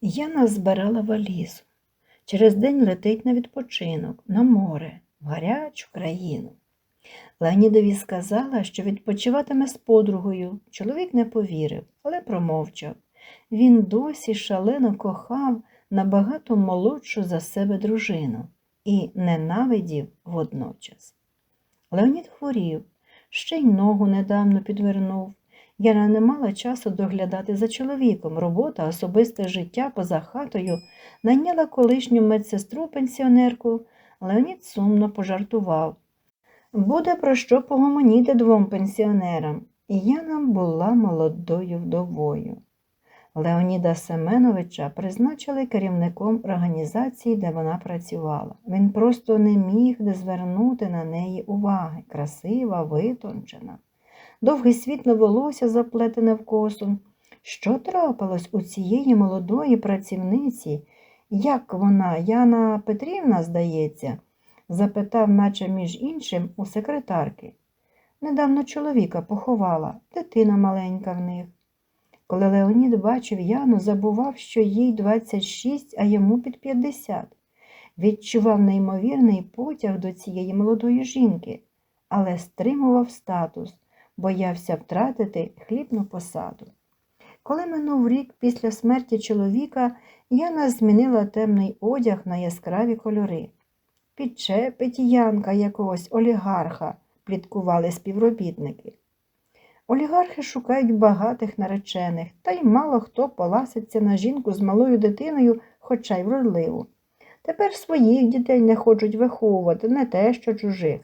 Яна збирала валізу. Через день летить на відпочинок, на море, в гарячу країну. Леонідові сказала, що відпочиватиме з подругою. Чоловік не повірив, але промовчав. Він досі шалено кохав набагато молодшу за себе дружину і ненавидів водночас. Леонід хворів, ще й ногу недавно підвернув. Яна не мала часу доглядати за чоловіком. Робота, особисте життя поза хатою найняла колишню медсестру-пенсіонерку. Леонід сумно пожартував. Буде про що погомоніти двом пенсіонерам. І Яна була молодою вдовою. Леоніда Семеновича призначили керівником організації, де вона працювала. Він просто не міг не звернути на неї уваги. Красива, витончена. Довге світле волосся заплетене в косу. Що трапилось у цієї молодої працівниці? Як вона, Яна Петрівна, здається? запитав, наче між іншим, у секретарки. Недавно чоловіка поховала, дитина маленька в них. Коли Леонід бачив Яну, забував, що їй 26, а йому під 50. Відчував неймовірний потяг до цієї молодої жінки, але стримував статус, боявся втратити хлібну посаду. Коли минув рік після смерті чоловіка, Яна змінила темний одяг на яскраві кольори. Підчепить Янка якогось олігарха, пліткували співробітники. Олігархи шукають багатих наречених, та й мало хто поласиться на жінку з малою дитиною, хоча й вродливу. Тепер своїх дітей не хочуть виховувати, не те, що чужих.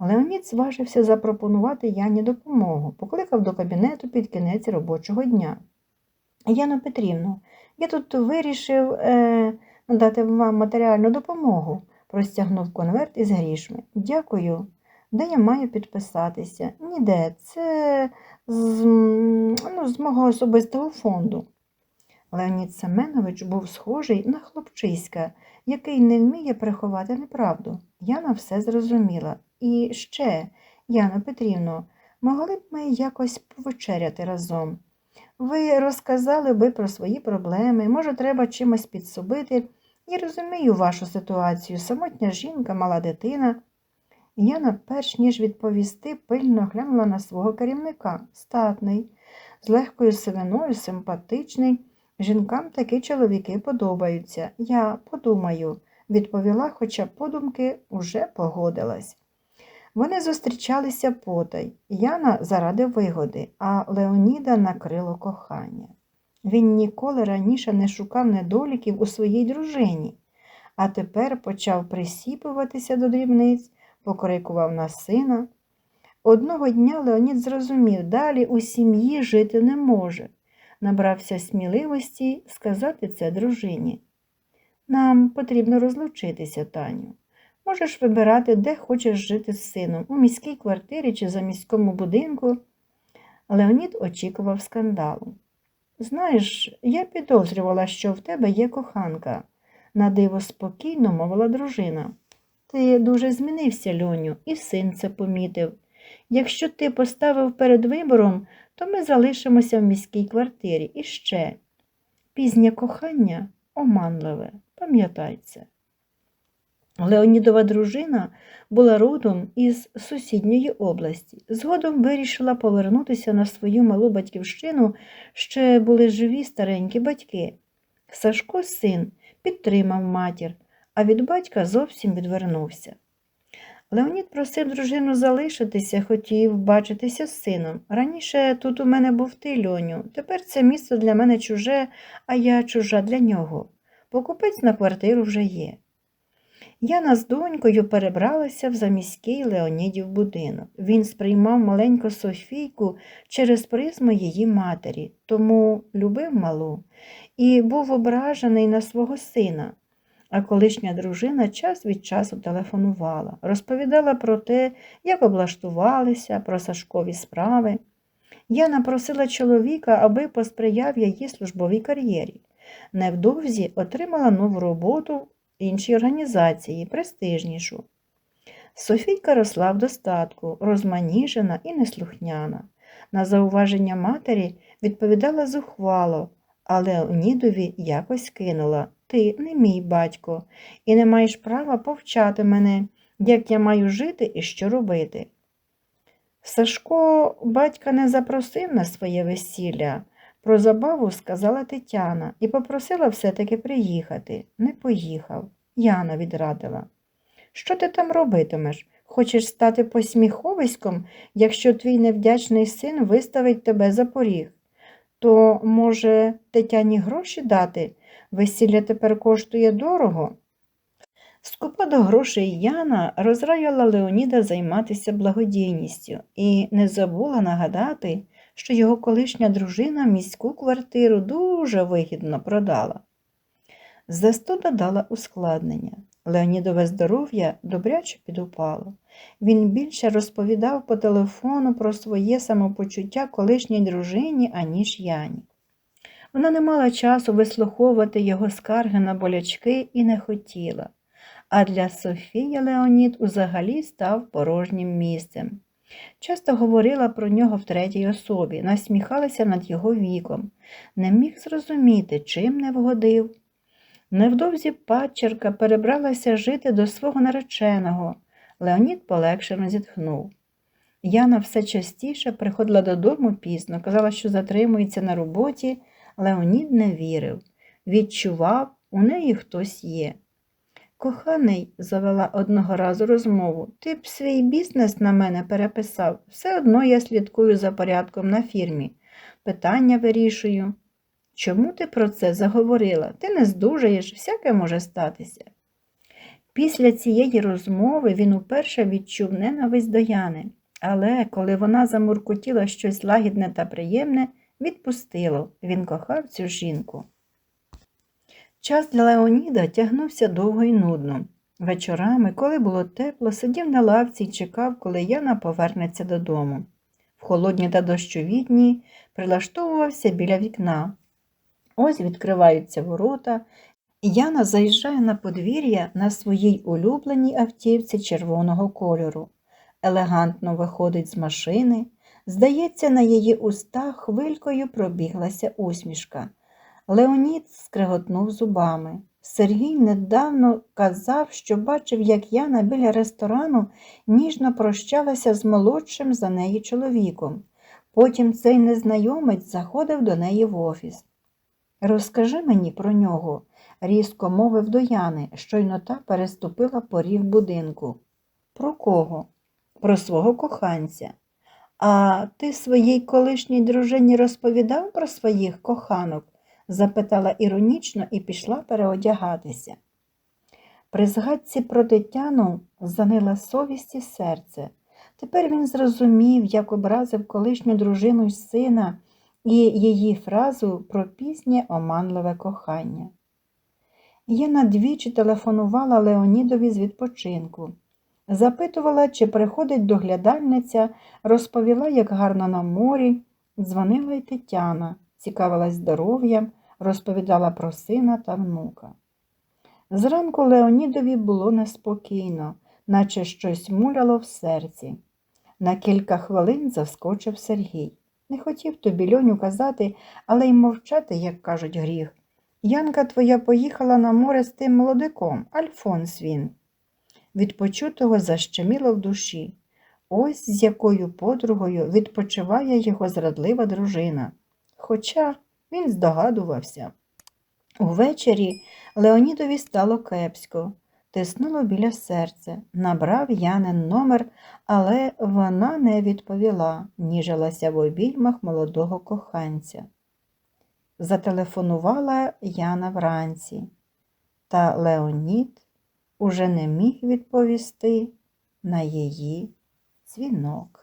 Леонід зважився запропонувати Яні допомогу, покликав до кабінету під кінець робочого дня. Яно Петрівно, я тут вирішив е, надати вам матеріальну допомогу, простягнув конверт із грішми. Дякую. Де я маю підписатися? Ніде. Це з, ну, з мого особистого фонду. Леонід Семенович був схожий на хлопчиська, який не вміє приховати неправду. Яна все зрозуміла. І ще, Яно Петрівно, могли б ми якось повечеряти разом. Ви розказали би про свої проблеми, може, треба чимось підсобити. Я розумію вашу ситуацію, самотня жінка, мала дитина. Яна, перш ніж відповісти, пильно глянула на свого керівника, статний, з легкою сивиною, симпатичний. Жінкам такі чоловіки подобаються. Я подумаю, відповіла, хоча подумки уже погодилась. Вони зустрічалися потай. Яна заради вигоди, а Леоніда накрило кохання. Він ніколи раніше не шукав недоліків у своїй дружині, а тепер почав присіпуватися до дрібниць, покрикував на сина. Одного дня Леонід зрозумів, далі у сім'ї жити не може. Набрався сміливості сказати це дружині. Нам потрібно розлучитися, Таню. Можеш вибирати, де хочеш жити з сином, у міській квартирі чи за міському будинку. Леонід очікував скандалу. Знаєш, я підозрювала, що в тебе є коханка, надиво спокійно мовила дружина. Ти дуже змінився, Льоню, і син це помітив. Якщо ти поставив перед вибором, то ми залишимося в міській квартирі і ще. Пізнє кохання оманливе, пам'ятай це. Леонідова дружина була родом із сусідньої області. Згодом вирішила повернутися на свою малу батьківщину, ще були живі старенькі батьки. Сашко, син, підтримав матір, а від батька зовсім відвернувся. Леонід просив дружину залишитися, хотів бачитися з сином. Раніше тут у мене був ти, Льоню, тепер це місце для мене чуже, а я чужа для нього. Покупець на квартиру вже є. Яна з донькою перебралася в заміський Леонідів будинок. Він сприймав маленьку Софійку через призму її матері, тому любив малу і був ображений на свого сина. А колишня дружина час від часу телефонувала, розповідала про те, як облаштувалися, про Сашкові справи. Яна просила чоловіка, аби посприяв її службовій кар'єрі. Невдовзі отримала нову роботу іншій організації, престижнішу. Софійка росла в достатку, розманіжена і неслухняна. На зауваження матері відповідала зухвало, а Леонідові якось кинула Ти не мій батько, і не маєш права повчати мене, як я маю жити і що робити. Сашко батька не запросив на своє весілля. Про забаву сказала Тетяна і попросила все-таки приїхати. Не поїхав. Яна відрадила. Що ти там робитимеш? Хочеш стати посміховиськом, якщо твій невдячний син виставить тебе за поріг? То, може, Тетяні гроші дати? Весілля тепер коштує дорого. Скупа до грошей Яна розраяла Леоніда займатися благодійністю і не забула нагадати, що його колишня дружина міську квартиру дуже вигідно продала. Застуда дала ускладнення. Леонідове здоров'я добряче підупало. Він більше розповідав по телефону про своє самопочуття колишній дружині, аніж Яні. Вона не мала часу вислуховувати його скарги на болячки і не хотіла, а для Софії Леонід узагалі став порожнім місцем. Часто говорила про нього в третій особі, насміхалася над його віком, не міг зрозуміти, чим не вгодив. Невдовзі падчерка перебралася жити до свого нареченого. Леонід полегшено зітхнув. Яна все частіше приходила додому пізно, казала, що затримується на роботі. Леонід не вірив, відчував, у неї хтось є. Коханий, завела одного разу розмову, ти б свій бізнес на мене переписав. Все одно я слідкую за порядком на фірмі. Питання вирішую. Чому ти про це заговорила? Ти не здужаєш, всяке може статися. Після цієї розмови він уперше відчув ненависть до Яни, але коли вона замуркотіла щось лагідне та приємне, відпустило. Він кохав цю жінку. Час для Леоніда тягнувся довго і нудно. Вечорами, коли було тепло, сидів на лавці і чекав, коли Яна повернеться додому. В холодні та дощові дні прилаштовувався біля вікна. Ось відкриваються ворота, Яна заїжджає на подвір'я на своїй улюбленій автівці червоного кольору. Елегантно виходить з машини. Здається, на її устах хвилькою пробіглася усмішка. Леонід скриготнув зубами. Сергій недавно казав, що бачив, як Яна біля ресторану ніжно прощалася з молодшим за неї чоловіком. Потім цей незнайомець заходив до неї в офіс. Розкажи мені про нього, різко мовив до Яни, щойно та переступила поріг будинку. Про кого? Про свого коханця. А ти своїй колишній дружині розповідав про своїх коханок? Запитала іронічно і пішла переодягатися. При згадці про Тетяну занила совість і серце. Тепер він зрозумів, як образив колишню дружину й сина і її фразу про пізнє оманливе кохання. Єна двічі телефонувала Леонідові з відпочинку. Запитувала, чи приходить доглядальниця, розповіла, як гарно на морі. Дзвонила й Тетяна, цікавилась здоров'ям, розповідала про сина та внука. Зранку Леонідові було неспокійно, наче щось муляло в серці. На кілька хвилин заскочив Сергій. Не хотів тобі льоню казати, але й мовчати, як кажуть, гріх. Янка твоя поїхала на море з тим молодиком, Альфонс він. Від почутого защеміло в душі. Ось з якою подругою відпочиває його зрадлива дружина. Хоча він здогадувався. Увечері Леонідові стало кепсько, тиснуло біля серця, набрав Янин номер, але вона не відповіла, ніжилася в обіймах молодого коханця. Зателефонувала Яна вранці, та Леонід уже не міг відповісти на її дзвінок.